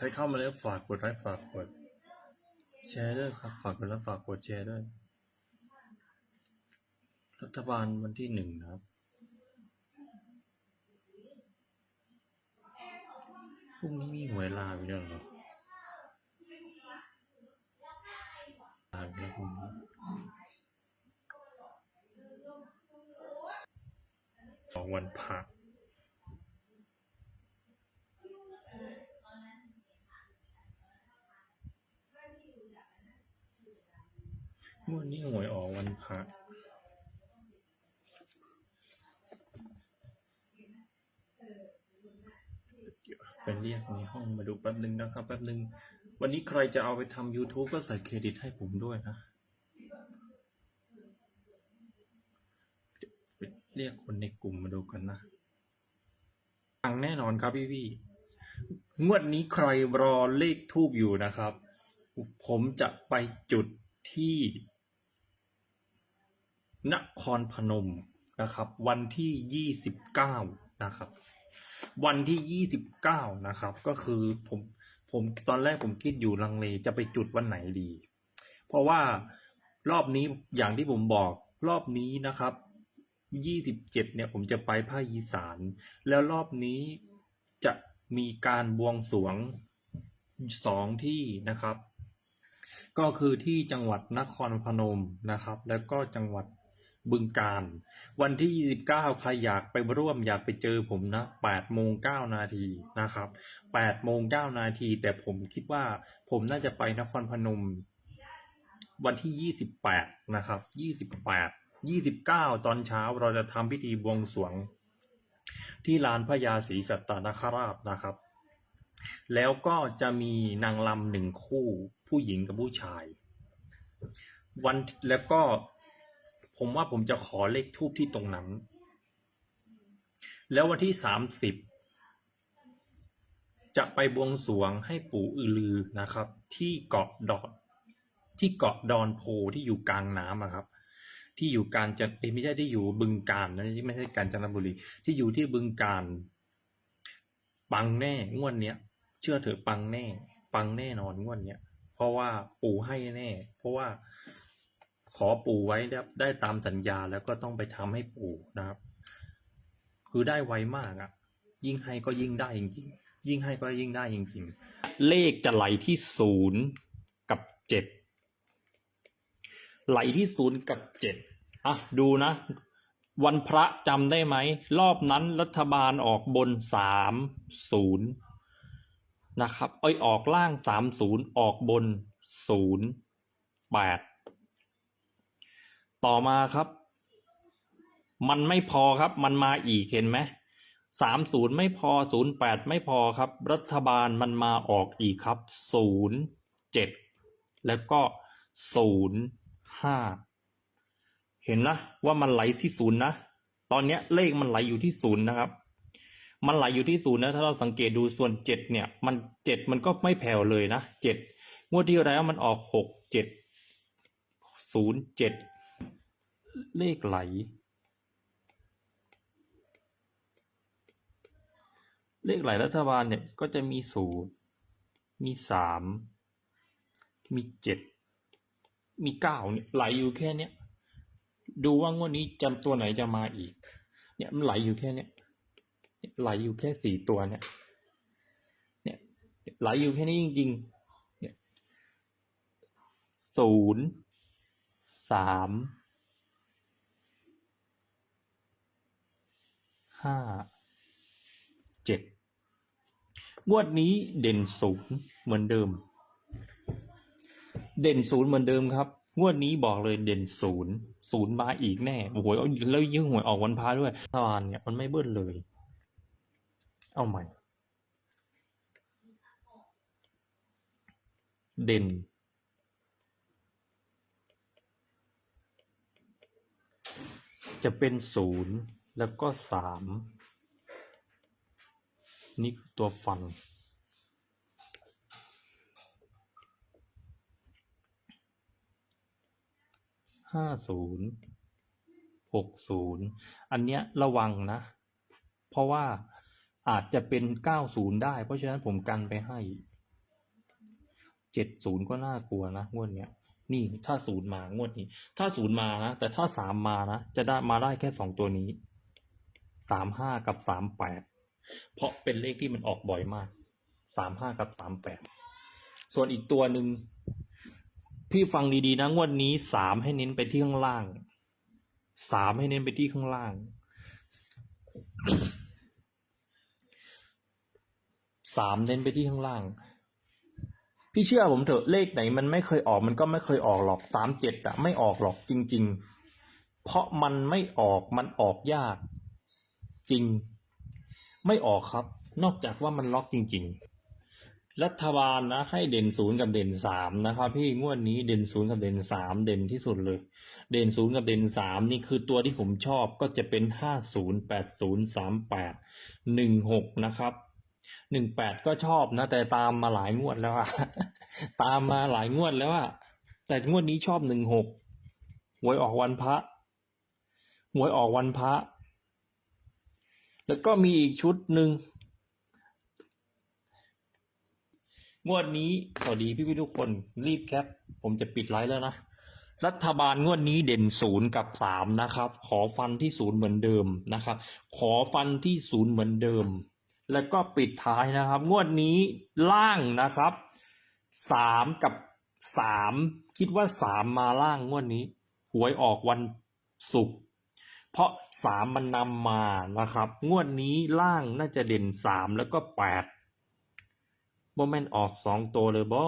ใครเข้ามาแล้วฝากกดไลค์ฝากกด แชร์ด้วยครับ ฝากกดไลค์ฝากกดแชร์ด้วย รัฐบาลวันที่หนึ่งนะครับ พรุ่งนี้มีหวยลาวอีกแล้วเหรอลาวอีกแล้วพรุ่งนี้สองวันพระ วดนี้หวยออกวันพระไปเรียกในห้องมาดูแป๊บนึงนะครับแป๊บนึงวันนี้ใครจะเอาไปทำ YouTube ก็ใส่เครดิตให้ผมด้วยนะ เรียกคนในกลุ่มมาดูกันนะฟังแน่นอนครับพี่พี่ๆงวดนี้ใครรอเลขทูบอยู่นะครับ ผมจะไปจุดที่ นครพนมนะครับ วันที่ยี่สิบเก้านะครับ วันที่ยี่สิบเก้านะครับ ก็คือผมผมตอนแรกผมคิดอยู่ลังเลจะไปจุดวันไหนดี เพราะว่ารอบนี้อย่างที่ผมบอกรอบนี้นะครับยี่สิบเจ็ดเนี่ยผมจะไปภาคอีสาน แล้วรอบนี้จะมีการบวงสรวงสองที่นะครับ ก็คือที่จังหวัดนครพนมนะครับ แล้วก็จังหวัด บึงกาฬวันที่ 29 ใครอยากไปร่วมอยากไปเจอผมนะ8โมง9นาทีนะครับ8โมง9นาที แต่ผมคิดว่าผมน่าจะไปนครพนม วันที่ 28 นะครับ 28 29 ตอนเช้าเราจะทำพิธีบวงสรวง ที่ลานพญาศรีสัตนคราชนะครับ แล้วก็จะมีนางลำหนึ่งคู่ผู้หญิงกับผู้ชาย วันแล้วก็ ผมว่าผมจะขอเลขทูบที่ตรงนั้น แล้ววันที่สามสิบจะไปบวงสรวงให้ปู่อือลือนะครับ ที่เกาะดอนที่เกาะดอนโพที่อยู่กลางน้ำอะครับ ที่อยู่การจะเอ้ยไม่ใช่ที่อยู่บึงการนะไม่ใช่กาญจนบุรี ที่อยู่ที่บึงการปังแน่งวดเนี้ย เชื่อเถอะปังแน่ ปังแน่นอนงวดเนี้ยเพราะว่าปู่ให้แน่ เพราะว่า ขอปู่ไว้ได้ตามสัญญาแล้วก็ต้องไปทำให้ปู่นะครับ คือได้ไวมากอะ่ะ ยิ่งให้ก็ยิ่งได้จริงๆยิ่งให้ก็ยิ่งได้จริงๆเลขจะไหลที่ศูนย์กับเจ็ดไหลที่ศูนย์กับเจ็ดอะดูนะ วันพระจำได้ไหม รอบนั้นรัฐบาลออกบนสามศูนย์นะครับเอ้ยออกล่างสามศูนย์ออกบนศูนย์แปด ต่อมาครับ มันไม่พอครับ มันมาอีกเห็นไหมสามศูนย์ไม่พอศูนย์แปดไม่พอครับ รัฐบาลมันมาออกอีกครับศูนย์เจ็ดแล้วก็ศูนย์ห้าเห็นนะว่ามันไหลที่ศูนย์นะ ตอนเนี้ยเลขมันไหลอยู่ที่ศูนย์นะครับ มันไหลอยู่ที่ศูนย์นะ ถ้าเราสังเกตดูส่วนเจ็ดเนี่ย มันเจ็ดมันก็ไม่แผ่วเลยนะเจ็ดงวดที่แล้วมันออกหกเจ็ดศูนย์เจ็ด เลขไหล เลขไหลรัฐบาลเนี่ยก็จะมีศูนย์มีสามมีเจ็ดมีเก้าเนี่ยไหลอยู่แค่เนี้ยดูว่างวดนี้จำตัวไหนจะมาอีก เนี่ยมันไหลอยู่แค่เนี้ยไหลอยู่แค่สี่ตัวเนี่ย เนี่ยไหลอยู่แค่นี้จริงๆ เนี่ยศูนย์สาม ห้าเจ็ดงวดนี้เด่นศูนย์เหมือนเดิม เด่นศูนย์เหมือนเดิมครับ งวดนี้บอกเลยเด่นศูนย์ศูนย์มาอีกแน่โอ้โหแล้วยิ่งหวยออกวันพาด้วยตอนเนี่ยมันไม่เบิ้ลเลย เอาใหม่ เด่นจะเป็นศูนย์ แล้วก็สามนี่คือตัวฟัน ห้าศูนย์หกศูนย์อันเนี้ยระวังนะ เพราะว่าอาจจะเป็นเก้าศูนย์ได้ เพราะฉะนั้นผมกันไปให้เจ็ดศูนย์ก็น่ากลัวนะงวดเนี้ยนี่ถ้าศูนย์มางวดนี้ ถ้าศูนย์มานะแต่ถ้าสามมานะจะได้มาได้แค่สองตัวนี้ สามห้ากับสามแปดเพราะเป็นเลขที่มันออกบ่อยมากสามห้ากับสามแปดส่วนอีกตัวหนึ่งพี่ฟังดีๆนะงวดนี้สามให้เน้นไปที่ข้างล่างสามให้เน้นไปที่ข้างล่างสามเน้นไปที่ข้างล่าง พี่เชื่อผมเถอะเลขไหนมันไม่เคยออกมันก็ไม่เคยออกหรอกสามเจ็ดอะไม่ออกหรอกจริง ๆ เพราะมันไม่ออกมันออกยาก จริง ไม่ออกครับ นอกจากว่ามันล็อกจริง ๆ รัฐบาลนะ ให้เด่นศูนย์กับเด่นสามนะครับพี่งวดนี้เด่นศูนย์กับเด่นสามเด่นที่สุดเลย เด่นศูนย์กับเด่นสามนี่คือตัวที่ผมชอบก็จะเป็นห้าศูนย์แปดศูนย์สามแปดหนึ่งหกนะครับหนึ่งแปดก็ชอบนะ แต่ตามมาหลายงวดแล้วอะตามมาหลายงวดแล้วอะแต่งวดนี้ชอบหนึ่งหกหวยออกวันพระหวยออกวันพระ แล้วก็มีอีกชุดหนึ่งงวดนี้สวัสดีพี่พี่ทุกคนรีบแคป ผมจะปิดไลฟ์แล้วนะ รัฐบาลงวดนี้เด่นศูนย์กับสามนะครับ ขอฟันที่ศูนย์เหมือนเดิมนะครับ ขอฟันที่ศูนย์เหมือนเดิม แล้วก็ปิดท้ายนะครับ งวดนี้ล่างนะครับสามกับสามคิดว่าสามมาล่างงวดนี้ หวยออกวันศุกร์ เพราะสามมันนำมานะครับ งวดนี้ล่างน่าจะเด่นสามแล้วก็แปดโมเมนออกสองตัวเลยบอ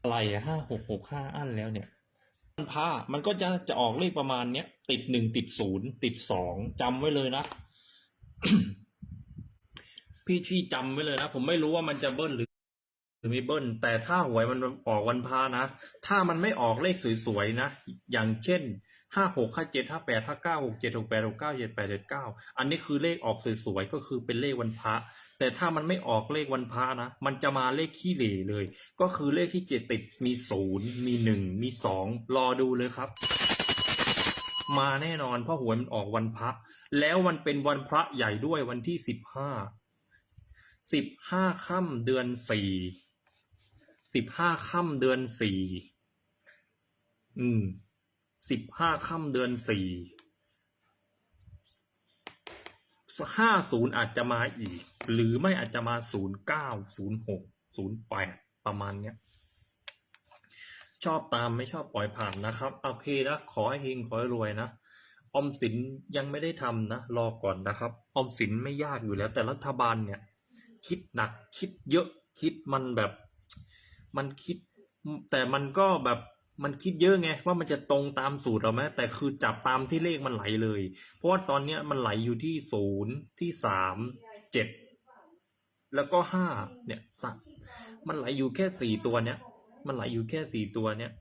อะไรห้าหกหกห้าอันแล้วเนี่ยมันพามันก็จะจะออกเลขประมาณเนี้ยติดหนึ่งติดศูนย์ติดสองจำไว้เลยนะ พี่พี่จำไว้เลยนะ ผมไม่รู้ว่ามันจะเบิ้ลหรือหรือไม่เบิ้ลแต่ถ้าหวยมันออกวันพานะ ถ้ามันไม่ออกเลขสวยๆนะ อย่างเช่น ห้าหกห้าเจ็ดห้าแปดห้าเก้าหกเจ็ดหกแปดหกเก้าเจ็ดแปดเจ็ดเก้าอันนี้คือเลขออกสวยๆก็คือเป็นเลขวันพระแต่ถ้ามันไม่ออกเลขวันพระนะ มันจะมาเลขขี้เหร่เลย ก็คือเลขที่เจ็ดติดมีศูนย์มีหนึ่งมีสองรอดูเลยครับ มาแน่นอนเพราะหวยมันออกวันพระ แล้วมันเป็นวันพระใหญ่ด้วยวันที่สิบห้าสิบห้าค่ำเดือนสี่สิบห้าค่ำเดือนสี่อืม สิบห้าค่ำเดือนสี่ห้าศูนย์อาจจะมาอีก หรือไม่อาจจะมาศูนย์เก้าศูนย์หกศูนย์แปดประมาณเนี้ยชอบตามไม่ชอบปล่อยผ่านนะครับ โอเคนะขอให้เฮงขอให้รวยนะออมสินยังไม่ได้ทำนะ รอก่อนนะครับออมสินไม่ยากอยู่แล้ว แต่รัฐบาลเนี่ย คิดหนักคิดเยอะคิดมันแบบ มันคิด แต่มันก็แบบ มันคิดเยอะไงว่ามันจะตรงตามสูตรเราไหมแต่คือจับตามที่เลขมันไหลเลย เพราะว่าตอนเนี้ยมันไหลอยู่ที่ศูนย์ที่สามเจ็ดแล้วก็ห้าเนี่ยสักมันไหลอยู่แค่สี่ตัวเนี้ย มันไหลอยู่แค่สี่ตัวเนี้ย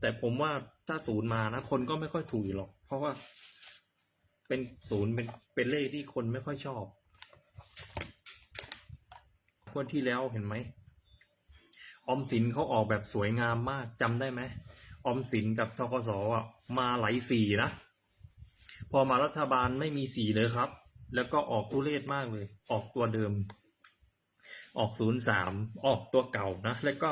แต่ผมว่าถ้าศูนย์มานะคนก็ไม่ค่อยถูกหรอก เพราะว่า เป็นศูนย์เป็นเป็นเลขที่คนไม่ค่อยชอบงวดที่แล้วเห็นไหม ออมสินเขาออกแบบสวยงามมากจำได้ไหมออมสินกับทกสอะมาไหลสีนะพอมารัฐบาลไม่มีสีเลยครับ แล้วก็ออกทุเรศมากเลย ออกตัวเดิม ออกศูนย์สามออกตัวเก่านะ แล้วก็